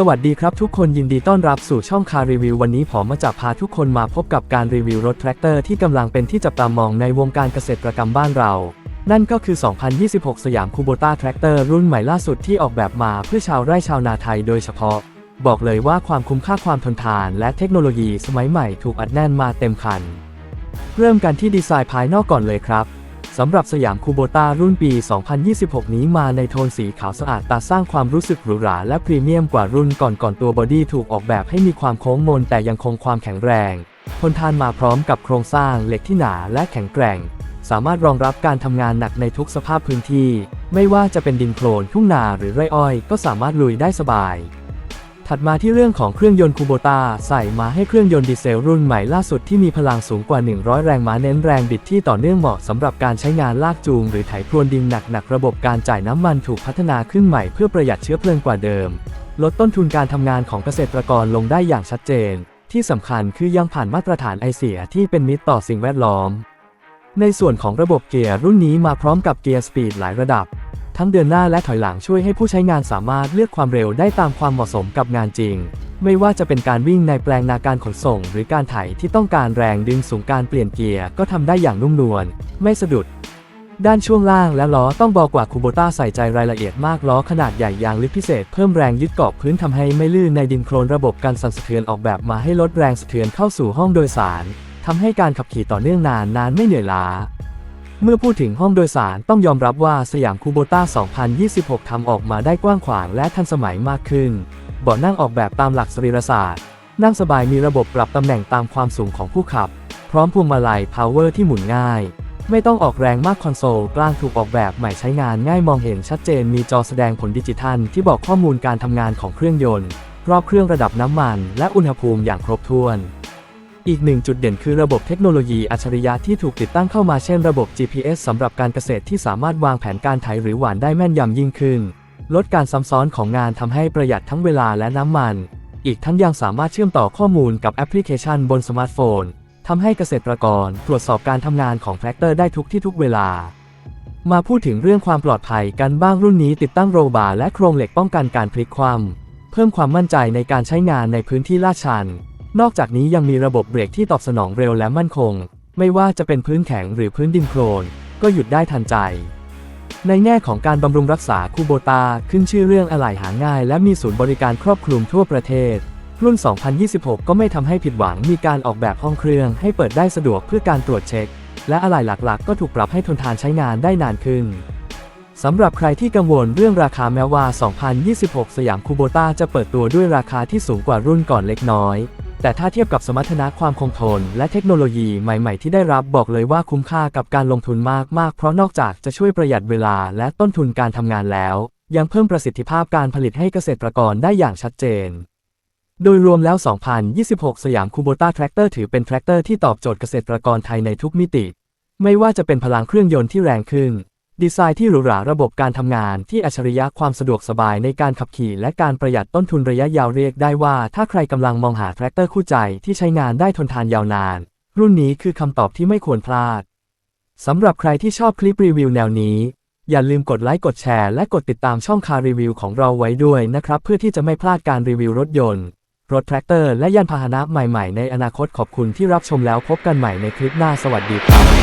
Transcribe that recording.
สวัสดีครับทุกคนยินดีต้อนรับสู่ช่องคารีวิววันนี้ผมมาจะพาทุกคนมาพบกับการรีวิวรถแทรกเตอร์ที่กำลังเป็นที่จับตามองในวงการเกษตรกรรมบ้านเรา นั่นก็คือ 2026 สยามคูโบต้าแทรกเตอร์รุ่นใหม่ล่าสุดที่ออกแบบมาเพื่อชาวไร่ชาวนาไทยโดยเฉพาะ บอกเลยว่าความคุ้มค่าความทนทานและเทคโนโลยีสมัยใหม่ถูกอัดแน่นมาเต็มคัน เริ่มกันที่ดีไซน์ภายนอกก่อนเลยครับ สำหรับสยามคูโบต้ารุ่นปี 2026 นี้มาในโทนสีขาวสะอาดตาสร้างความรู้สึกหรูหราและพรีเมียมกว่ารุ่นก่อนก่อนตัวบอดี้ถูกออกแบบให้มีความโค้งมนแต่ยังคงความแข็งแรงทนทานมาพร้อมกับโครงสร้างเหล็กที่หนาและแข็งแกร่ง สามารถรองรับการทำงานหนักในทุกสภาพพื้นที่ ไม่ว่าจะเป็นดินโคลนทุ่งนาหรือไร่อ้อย ก็สามารถลุยได้สบาย ถัดมาที่เรื่องของเครื่องยนต์คูโบตาใส่มาให้เครื่องยนต์ดีเซลรุ่นใหม่ล่าสุดที่มีพลังสูงกว่า 100 แรงม้าเน้นแรงบิดที่ต่อเนื่องเหมาะสำหรับการใช้งานลากจูง หรือไถพรวนดินหนักๆระบบการจ่ายน้ำมันถูกพัฒนาขึ้นใหม่เพื่อประหยัดเชื้อเพลิงกว่าเดิม ลดต้นทุนการทำงานของเกษตรกรลงได้อย่างชัดเจน ที่สำคัญคือยังผ่านมาตรฐานไอเสียที่เป็นมิตรต่อสิ่งแวดล้อม ในส่วนของระบบเกียร์รุ่นนี้มาพร้อมกับเกียร์สปีดหลายระดับ ทั้งเดินหน้าและถอยหลังช่วยให้ผู้ใช้งานสามารถเลือกความเร็วได้ตามความเหมาะสมกับงานจริง ไม่ว่าจะเป็นการวิ่งในแปลงนาการขนส่ง หรือการไถที่ต้องการแรงดึงสูงการเปลี่ยนเกียร์ก็ทำได้อย่างนุ่มนวลไม่สะดุดด้านช่วงล่างและล้อต้องบอกว่าคูโบต้าใส่ใจรายละเอียดมากล้อขนาดใหญ่ยางลึกพิเศษเพิ่มแรงยึดเกาะพื้นทำให้ไม่ลื่นในดินโคลนระบบการสั่นสะเทือนออกแบบมาให้ลดแรงสะเทือนเข้าสู่ห้องโดยสารทำให้การขับขี่ต่อเนื่องนานนานไม่เหนื่อยล้า เมื่อพูดถึงห้องโดยสารต้องยอมรับว่าสยามคูโบต้า 2026 ทำออกมาได้กว้างขวางและทันสมัยมากขึ้น เบาะนั่งออกแบบตามหลักสรีรศาสตร์ นั่งสบายมีระบบปรับตำแหน่งตามความสูงของผู้ขับ พร้อมพวงมาลัย power ที่หมุนง่าย ไม่ต้องออกแรงมากคอนโซลกลางถูกออกแบบใหม่ใช้งานง่ายมองเห็นชัดเจนมีจอแสดงผลดิจิทัล ที่บอกข้อมูลการทำงานของเครื่องยนต์รอบเครื่องระดับน้ำมัน และอุณหภูมิอย่างครบถ้วน อีกหนึ่งจุดเด่นคือระบบเทคโนโลยีอัจฉริยะที่ถูกติดตั้งเข้ามาเช่นระบบ GPS สำหรับการเกษตรที่สามารถวางแผนการไถหรือหว่านได้แม่นยำยิ่งขึ้น ลดการซ้ำซ้อนของงานทำให้ประหยัดทั้งเวลาและน้ำมัน อีกทั้งยังสามารถเชื่อมต่อข้อมูลกับแอปพลิเคชันบนสมาร์ทโฟนทำให้เกษตรกรตรวจสอบการทำงานของแทรกเตอร์ได้ทุกที่ทุกเวลา มาพูดถึงเรื่องความปลอดภัยกันบ้างรุ่นนี้ติดตั้งโรบาร์และโครงเหล็กป้องกันการพลิกคว่ำเพิ่มความมั่นใจในการใช้งานในพื้นที่ลาดชัน นอกจากนี้ยังมีระบบเบรกที่ตอบสนองเร็วและมั่นคง ไม่ว่าจะเป็นพื้นแข็งหรือพื้นดินโคลนก็หยุดได้ทันใจ ในแง่ของการบำรุงรักษาคูโบตาขึ้นชื่อเรื่องอะไหล่หาง่าย และมีศูนย์บริการครอบคลุมทั่วประเทศ รุ่น 2026 ก็ไม่ทำให้ผิดหวังมีการออกแบบห้องเครื่องให้เปิดได้สะดวกเพื่อการตรวจเช็ค และอะไหล่หลักๆ ก็ถูกปรับให้ทนทานใช้งานได้นานขึ้นสำหรับใครที่กังวลเรื่องราคาแม้ว่า 2026 สยามคูโบต้าจะเปิดตัวด้วยราคาที่สูงกว่ารุ่นก่อนเล็กน้อย แต่ถ้าเทียบกับสมรรถนะความคงทน และเทคโนโลยีใหม่ๆที่ได้รับบอกเลยว่าคุ้มค่ากับการลงทุนมากๆ เพราะนอกจากจะช่วยประหยัดเวลาและต้นทุนการทำงานแล้ว ยังเพิ่มประสิทธิภาพการผลิตให้เกษตรกรได้อย่างชัดเจน โดยรวมแล้ว 2026 สยามคูโบต้าแทรกเตอร์ถือเป็นแทรกเตอร์ที่ตอบโจทย์เกษตรกรไทยในทุกมิติ ไม่ว่าจะเป็นพลังเครื่องยนต์ที่แรงขึ้น ดีไซน์ที่หรูหราระบบการทำงานที่อัจฉริยะความสะดวกสบายในการขับขี่และการประหยัดต้นทุนระยะยาวเรียกได้ว่า ถ้าใครกำลังมองหาแทรกเตอร์คู่ใจที่ใช้งานได้ทนทานยาวนาน รุ่นนี้คือคำตอบที่ไม่ควรพลาดสำหรับใครที่ชอบคลิปรีวิวแนวนี้ อย่าลืมกดไลค์กดแชร์และกดติดตามช่องคารีวิวของเราไว้ด้วยนะครับ เพื่อที่จะไม่พลาดการรีวิวรถยนต์ รถแทรกเตอร์และยานพาหนะใหม่ๆ ในอนาคตขอบคุณที่รับชมแล้วพบกันใหม่ในคลิปหน้าสวัสดีครับ